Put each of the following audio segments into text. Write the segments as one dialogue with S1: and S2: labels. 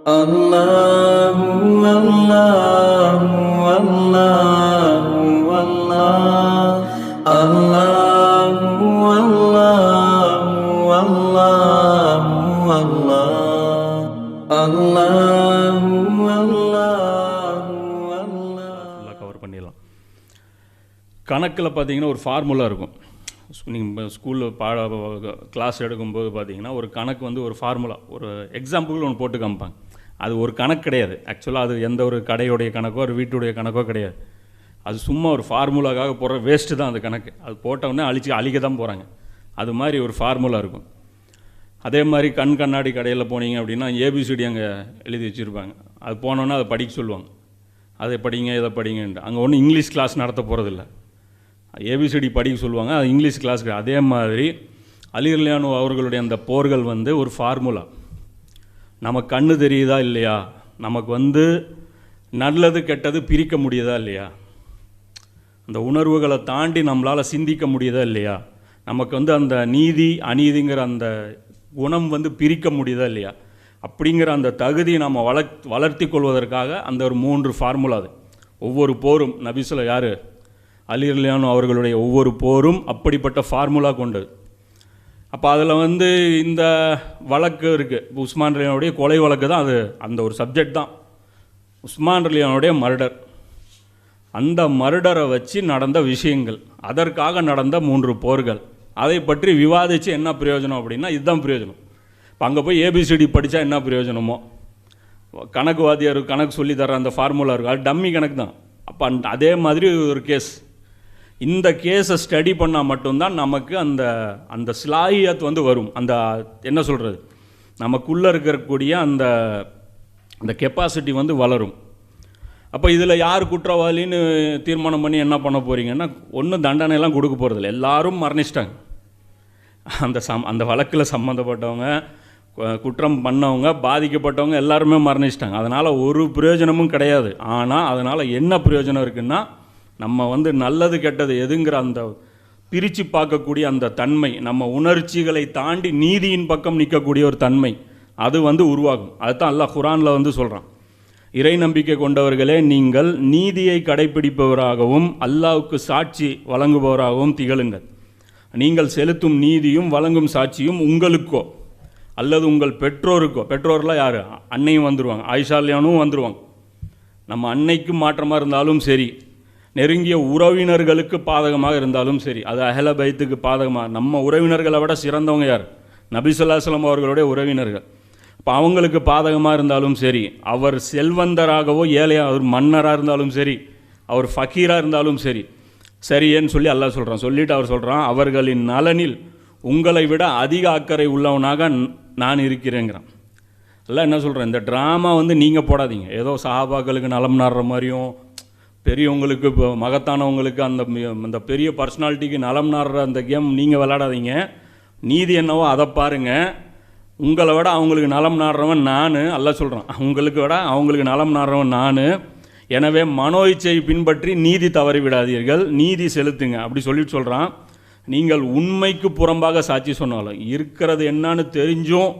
S1: الله الله الله الله الله الله الله الله الله
S2: ஃபுல்லாக கவர் பண்ணிடலாம் கணக்கில் பார்த்தீங்கன்னா ஒரு ஃபார்முலா இருக்கும் நீங்கள் ஸ்கூலில் பாட கிளாஸ் எடுக்கும்போது பார்த்தீங்கன்னா ஒரு கணக்கு வந்து ஒரு ஃபார்முலா ஒரு எக்ஸாம்பிள் ஒன்று போட்டு காமிப்பாங்க அது ஒரு கணக்கு கிடையாது. ஆக்சுவலாக அது எந்த ஒரு கடையுடைய கணக்கோ ஒரு வீட்டுடைய கணக்கோ கிடையாது. அது சும்மா ஒரு ஃபார்முலாக்காக போடுற வேஸ்ட்டு தான் அந்த கணக்கு. அது போட்டவுடனே அழிச்சு அழிக்க தான் போகிறாங்க அது மாதிரி ஒரு ஃபார்முலா இருக்கும். அதே மாதிரி கண் கண்ணாடி கடையில் போனீங்க அப்படின்னா ஏபிசிடி அங்கே எழுதி வச்சுருப்பாங்க. அது போனோன்னா அதை படிக்க சொல்லுவாங்க. அதை படிங்க இதை படிங்கன்ட்டு. அங்கே ஒன்றும் இங்கிலீஷ் கிளாஸ் நடத்த போகிறதில்ல ஏபிசிடி படிக்க சொல்லுவாங்க. அது இங்கிலீஷ் கிளாஸ் அதே மாதிரி அலிர்லியானு அவர்களுடைய அந்த போர்கள் வந்து ஒரு ஃபார்முலா. நமக்கு கண்ணு தெரியுதா இல்லையா? நமக்கு வந்து நல்லது கெட்டது பிரிக்க முடியுதா இல்லையா? அந்த உணர்வுகளை தாண்டி நம்மளால் சிந்திக்க முடியுதா இல்லையா? நமக்கு வந்து அந்த நீதி அநீதிங்கிற அந்த குணம் வந்து பிரிக்க முடியுதா இல்லையா? அப்படிங்கிற அந்த தகுதியை நம்ம வளர் வளர்த்தி கொள்வதற்காக அந்த ஒரு மூன்று ஃபார்முலா அது. ஒவ்வொரு போரும் நபிசுல யார்? அலிர்லியானு அவர்களுடைய ஒவ்வொரு போரும் அப்படிப்பட்ட ஃபார்முலா கொண்டது. அப்போ அதில் வந்து இந்த வழக்கு இருக்குது இப்போ உஸ்மான் ரலியானுடைய கொலை வழக்கு தான் அது. அந்த ஒரு சப்ஜெக்ட் தான். உஸ்மான் ரலியானுடைய மர்டர் அந்த மர்டரை வச்சு நடந்த விஷயங்கள். அதற்காக நடந்த மூன்று போர்கள். அதை பற்றி விவாதித்து என்ன பிரயோஜனம் அப்படின்னா இதுதான் பிரயோஜனம். இப்போ அங்கே போய் ஏபிசிடி படித்தா என்ன பிரயோஜனமோ? கணக்கு வாத்தியார் கணக்கு சொல்லி தர அந்த ஃபார்முலா இருக்கும் அது டம்மி கணக்கு தான். அப்போ அதே மாதிரி ஒரு கேஸ் இந்த கேஸை ஸ்டடி பண்ணால் மட்டும்தான் நமக்கு அந்த அந்த ஸ்லாயத் வந்து வரும். அந்த என்ன சொல்கிறது நமக்குள்ளே இருக்கக்கூடிய அந்த அந்த கெப்பாசிட்டி வந்து வளரும். அப்போ இதில் யார் குற்றவாளின்னு தீர்மானம் பண்ணி என்ன பண்ண போகிறீங்கன்னா ஒன்றும் தண்டனைலாம் கொடுக்க போகிறதில்ல எல்லாரும் மரணிச்சிட்டாங்க. அந்த சம் அந்த வழக்கில் சம்மந்தப்பட்டவங்க குற்றம் பண்ணவங்க பாதிக்கப்பட்டவங்க எல்லாருமே மரணிச்சிட்டாங்க. அதனால் ஒரு பிரயோஜனமும் கிடையாது. ஆனால் அதனால் என்ன பிரயோஜனம் இருக்குன்னா நம்ம வந்து நல்லது கெட்டது எதுங்கிற அந்த பிரித்து பார்க்கக்கூடிய அந்த தன்மை நம்ம உணர்ச்சிகளை தாண்டி நீதியின் பக்கம் நிற்கக்கூடிய ஒரு தன்மை அது வந்து உருவாகும். அதுதான் அல்லாஹ் குரானில் வந்து சொல்கிறான் இறை நம்பிக்கை கொண்டவர்களே நீங்கள் நீதியை கடைப்பிடிப்பவராகவும் அல்லாவுக்கு சாட்சி வழங்குபவராகவும் திகழுங்கள். நீங்கள் செலுத்தும் நீதியும் வழங்கும் சாட்சியும் உங்களுக்கோ அல்லது உங்கள் பெற்றோருக்கோ. பெற்றோர்லாம் யார்? அன்னையும் வந்துடுவாங்க ஆயுஷால்யானும் வந்துடுவாங்க நம்ம அன்னைக்கும் மாற்றமாக இருந்தாலும் சரி நெருங்கிய உறவினர்களுக்கு பாதகமாக இருந்தாலும் சரி அது அஹல பைத்துக்கு பாதகமாக நம்ம உறவினர்களை விட சிறந்தவங்க யார்? நபிசுல்லாஸ்லம் அவர்களுடைய உறவினர்கள். இப்போ அவங்களுக்கு பாதகமாக இருந்தாலும் சரி அவர் செல்வந்தராகவோ ஏழையாக அவர் மன்னராக இருந்தாலும் சரி அவர் ஃபக்கீராக இருந்தாலும் சரி சரியேன்னு சொல்லி அல்லாஹ் சொல்கிறான் சொல்லிட்டு அவர் சொல்கிறான் அவர்களின் நலனில் உங்களை விட அதிக அக்கறை உள்ளவனாக நான் இருக்கிறேங்கிறான். எல்லாம் என்ன சொல்கிறேன் இந்த ட்ராமா வந்து நீங்கள் போடாதீங்க. ஏதோ சஹாபாக்களுக்கு நலம் நாடுற மாதிரியும் பெரியவங்களுக்கு இப்போ மகத்தானவங்களுக்கு அந்த அந்த பெரிய பர்சனாலிட்டிக்கு நலம் நாடுற அந்த கேம் நீங்கள் விளையாடாதீங்க. நீதி என்னவோ அதை பாருங்கள் உங்களை விட அவங்களுக்கு நலம் நாடுறவன் நான் அல்ல சொல்கிறேன் உங்களுக்கு விட அவங்களுக்கு நலம் நாடுறவன் நான். எனவே மனோ பின்பற்றி நீதி தவறி விடாதீர்கள். நீதி செலுத்துங்க. அப்படி சொல்லிட்டு சொல்கிறான் நீங்கள் உண்மைக்கு புறம்பாக சாட்சி சொன்னாலும் இருக்கிறது என்னன்னு தெரிஞ்சும்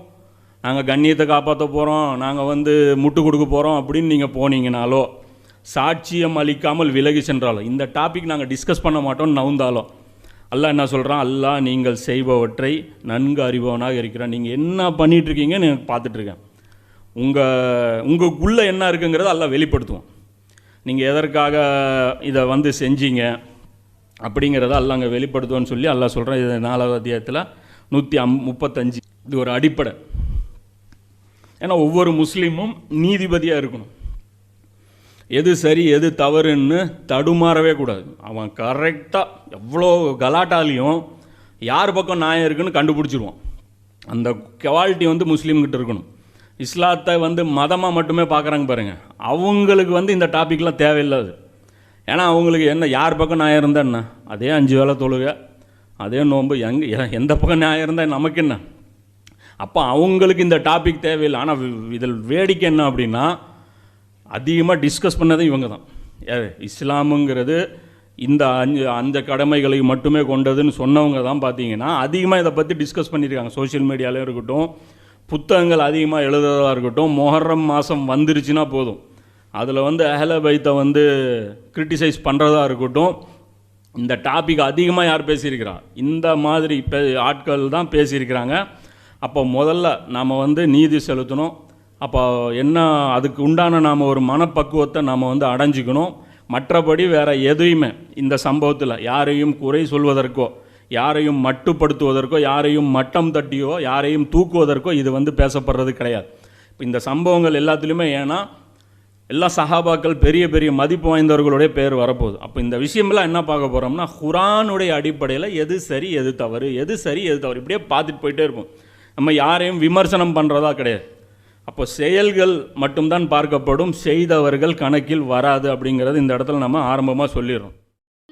S2: நாங்கள் கண்ணியத்தை காப்பாற்ற போகிறோம் நாங்கள் வந்து முட்டு கொடுக்க போகிறோம் அப்படின்னு நீங்கள் போனீங்கனாலோ சாட்சியம் அளிக்காமல் விலகி சென்றாலும் இந்த டாபிக் நாங்கள் டிஸ்கஸ் பண்ண மாட்டோம்னு நவுந்தாலும் அல்லாஹ் என்ன சொல்கிறான் அல்லாஹ் நீங்கள் செய்பவற்றை நன்கு அறிபவனாக இருக்கிறான். நீங்கள் என்ன பண்ணிகிட்ருக்கீங்கன்னு எனக்கு பார்த்துட்ருக்கேன் உங்கள் உங்களுக்குள்ளே என்ன இருக்குங்கிறத எல்லாம் வெளிப்படுத்துவோம் நீங்கள் எதற்காக இதை வந்து செஞ்சீங்க அப்படிங்கிறத எல்லாம் அங்கே வெளிப்படுத்துவோன்னு சொல்லி எல்லாம் சொல்கிறேன் இது நாலாவது அத்தியாயத்தில் நூற்றி அம் முப்பத்தஞ்சு. இது ஒரு அடிப்படை. ஏன்னா ஒவ்வொரு முஸ்லீமும் நீதிபதியாக இருக்கணும். எது சரி எது தவறுன்னு தடுமாறவே கூடாது. அவன் கரெக்டாக எவ்வளோ கலாட்டாலையும் யார் பக்கம் நியாயம் இருக்குன்னு கண்டுபிடிச்சிருவான். அந்த குவாலிட்டி வந்து முஸ்லீம்கிட்ட இருக்கணும். இஸ்லாத்தை வந்து மதமாக மட்டுமே பார்க்குறாங்க பாருங்கள் அவங்களுக்கு வந்து இந்த டாப்பிக்லாம் தேவையில்லாது ஏன்னா அவங்களுக்கு என்ன யார் பக்கம் நியாயம் இருந்தால் என்ன? அதே அஞ்சு வேலை தொழுக அதே நோன்பு எங் எந்த பக்கம் நியாயம் இருந்தால் நமக்கு என்ன? அப்போ அவங்களுக்கு இந்த டாபிக் தேவையில்லை. ஆனால் இதில் வேடிக்கை என்ன அப்படின்னா அதிகமாக டிஸ்கஸ் பண்ணது இவங்க தான் இஸ்லாமுங்கிறது இந்த அஞ்சு அந்த கடமைகளை மட்டுமே கொண்டதுன்னு சொன்னவங்க தான் பார்த்தீங்கன்னா அதிகமாக இதை பற்றி டிஸ்கஸ் பண்ணியிருக்காங்க. சோஷியல் மீடியாலையும் இருக்கட்டும் புத்தகங்கள் அதிகமாக எழுதுறதாக இருக்கட்டும் மொஹர்ரம் மாதம் வந்துருச்சுன்னா போதும். அதில் வந்து அஹல பைத்தை வந்து கிரிட்டிசைஸ் பண்ணுறதா இருக்கட்டும் இந்த டாபிக் அதிகமாக யார் பேசியிருக்கிறா? இந்த மாதிரி பே ஆட்கள் தான் பேசியிருக்கிறாங்க. அப்போ முதல்ல நாம் வந்து நீதி செலுத்தணும். அப்போ என்ன அதுக்கு உண்டான நாம் ஒரு மனப்பக்குவத்தை நாம் வந்து அடைஞ்சிக்கணும். மற்றபடி வேறு எதையுமே இந்த சம்பவத்தில் யாரையும் குறை சொல்வதற்கோ யாரையும் மட்டுப்படுத்துவதற்கோ யாரையும் மட்டம் தட்டியோ யாரையும் தூக்குவதற்கோ இது வந்து பேசப்படுறது கிடையாது. இப்போ இந்த சம்பவங்கள் எல்லாத்துலேயுமே ஏன்னா எல்லா சஹாபாக்கள் பெரிய பெரிய மதிப்பு வாய்ந்தவர்களுடைய பேர் வரப்போகுது. அப்போ இந்த விஷயமெல்லாம் என்ன பார்க்க போகிறோம்னா குரானுடைய அடிப்படையில் எது சரி எது தவறு எது சரி எது தவறு இப்படியே பார்த்துட்டு போயிட்டே இருப்போம். நம்ம யாரையும் விமர்சனம் பண்ணுறதா கிடையாது. அப்போ செயல்கள் மட்டும்தான் பார்க்கப்படும் செய்தவர்கள் கணக்கில் வராது அப்படிங்கிறது இந்த இடத்துல நம்ம ஆரம்பமாக சொல்லிடுறோம்.